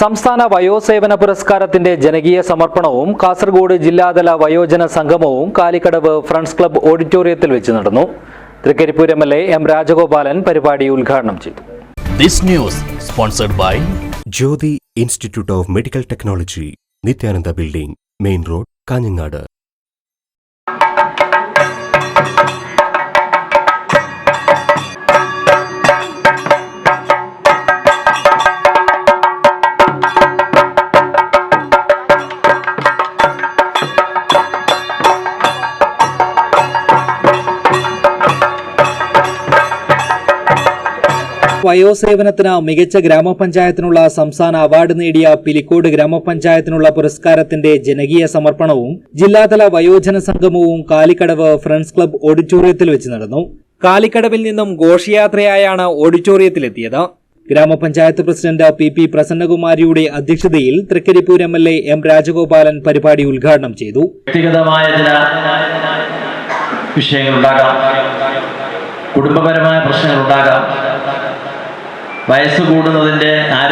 സംസ്ഥാന വയോസേവന പുരസ്കാരത്തിന്റെ ജനകീയ സമർപ്പണവും കാസർഗോഡ് ജില്ലാതല വയോജന സംഗമവും കാലിക്കടവ് ഫ്രണ്ട്സ് ക്ലബ് ഓഡിറ്റോറിയത്തിൽ വെച്ച് നടന്നു. Trikaripur M L A M Rajagopalan പരിപാടി ഉദ്ഘാടനം ചെയ്തു. This news sponsored by Jyothi institute of medical technology Nityananda building main road Kanhangad. വയോസേവനത്തിന് മികച്ച ഗ്രാമപഞ്ചായത്തിനുള്ള സംസ്ഥാന അവാർഡ് നേടിയ പിലിക്കോട് ഗ്രാമപഞ്ചായത്തിനുള്ള പുരസ്കാരത്തിന്റെ ജനകീയ സമർപ്പണവും ജില്ലാതല വയോജന സംഗമവും കാലിക്കടവ് ഫ്രണ്ട്സ് ക്ലബ് ഓഡിറ്റോറിയത്തിൽ വെച്ച് നടന്നു. കാലിക്കടവിൽ നിന്നും ഘോഷയാത്രയായാണ് ഓഡിറ്റോറിയത്തിലെത്തിയത്. ഗ്രാമപഞ്ചായത്ത് പ്രസിഡന്റ് പി പി പ്രസന്നകുമാരിയുടെ അധ്യക്ഷതയിൽ Trikaripur M L A M Rajagopalan പരിപാടി ഉദ്ഘാടനം ചെയ്തു. വ്യക്തിഗതമായ ചില കുടുംബപരമായ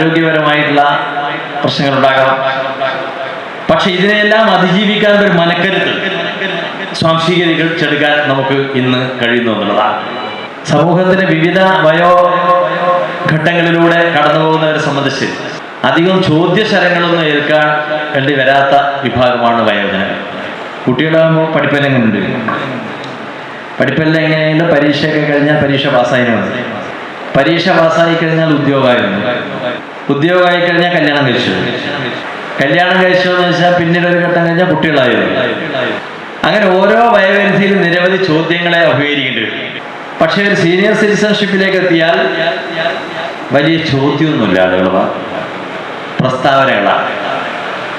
ആരോഗ്യപരമായിട്ടുള്ള പ്രശ്നങ്ങളുണ്ടാകാം. പക്ഷെ ഇതിനെല്ലാം അതിജീവിക്കാൻ ഒരു മനക്കരുത്ത് സ്വാംശീകരിച്ചെടുക്കാൻ നമുക്ക് ഇന്ന് കഴിയുന്നു എന്നുള്ളതാണ്. സമൂഹത്തിന്റെ വിവിധ വയോ ഘട്ടങ്ങളിലൂടെ കടന്നു പോകുന്നവരെ സംബന്ധിച്ച് അധികം ചോദ്യശരങ്ങളൊന്നും ഏൽക്കാൻ വേണ്ടി വരാത്ത വിഭാഗമാണ് വയോജനങ്ങൾ. കുട്ടികളാകുമ്പോൾ പഠിപ്പെല്ലാം ഉണ്ട് പഠിപ്പെല്ലാം എങ്ങനെയായാലും പരീക്ഷയൊക്കെ കഴിഞ്ഞാൽ പരീക്ഷ പാസ്സായി മതി പരീക്ഷ പാസ്സായി കഴിഞ്ഞാൽ ഉദ്യോഗമായിരുന്നു. ഉദ്യോഗമായി കഴിഞ്ഞാൽ കല്യാണം കഴിച്ചു. കല്യാണം കഴിച്ചു എന്ന് വെച്ചാൽ പിന്നീട് ഒരു ഘട്ടം കഴിഞ്ഞാൽ കുട്ടികളായിരുന്നു. അങ്ങനെ ഓരോ വയോപരിധിയിലും നിരവധി ചോദ്യങ്ങളെ അഭിമുഖീകരിക്കേണ്ടി വരും. പക്ഷേ ഒരു സീനിയർ സിറ്റിസൺഷിപ്പിലേക്ക് എത്തിയാൽ വലിയ ചോദ്യമൊന്നുമില്ല ആളുകളാ പ്രസ്താവനകളാണ്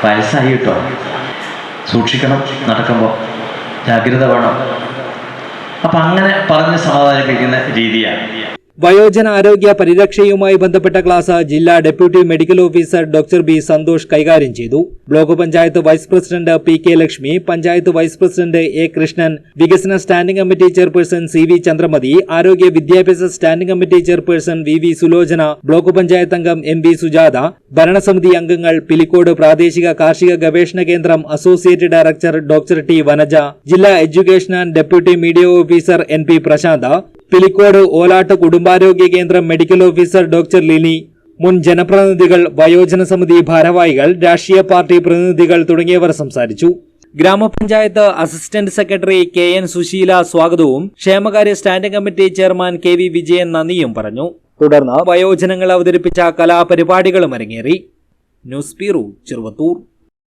വയസ്സായി കേട്ടോ. സൂക്ഷിക്കണം നടക്കുമ്പോൾ ജാഗ്രത വേണം. അപ്പം അങ്ങനെ പറഞ്ഞ് സമാധാനിപ്പിക്കുന്ന രീതിയാണ്. വയോജന ആരോഗ്യ പരിരക്ഷയുമായി ബന്ധപ്പെട്ട ക്ലാസ് ജില്ലാ deputy medical officer doctor B Santhosh കൈകാര്യം ചെയ്തു. Block panchayat vice president P K Lakshmi panchayat vice president A Krishnan വികസന standing committee chairperson C V Chandramathi ആരോഗ്യ വിദ്യാഭ്യാസ standing committee chairperson V V Sulochana block panchayat അംഗം M V Sujatha ഭരണസമിതി അംഗങ്ങൾ പിലിക്കോട് പ്രാദേശിക കാർഷിക ഗവേഷണ കേന്ദ്രം associate director doctor T Vanaja ജില്ലാ education and deputy media officer N P Prashantha Pilicode Olatt കുടുംബാരോഗ്യ കേന്ദ്രം മെഡിക്കൽ ഓഫീസർ ഡോക്ടർ ലിനി. മുൻ ജനപ്രതിനിധികൾ വയോജന സമിതി ഭാരവാഹികൾ രാഷ്ട്രീയ പാർട്ടി പ്രതിനിധികൾ തുടങ്ങിയവർ സംസാരിച്ചു. ഗ്രാമപഞ്ചായത്ത് assistant secretary K N Susheela സ്വാഗതവും ക്ഷേമകാര്യ standing committee chairman K V Vijayan നന്ദിയും പറഞ്ഞു. തുടർന്ന് വയോജനങ്ങൾ അവതരിപ്പിച്ച കലാപരിപാടികളും അരങ്ങേറി. News bureau Cheruvathur.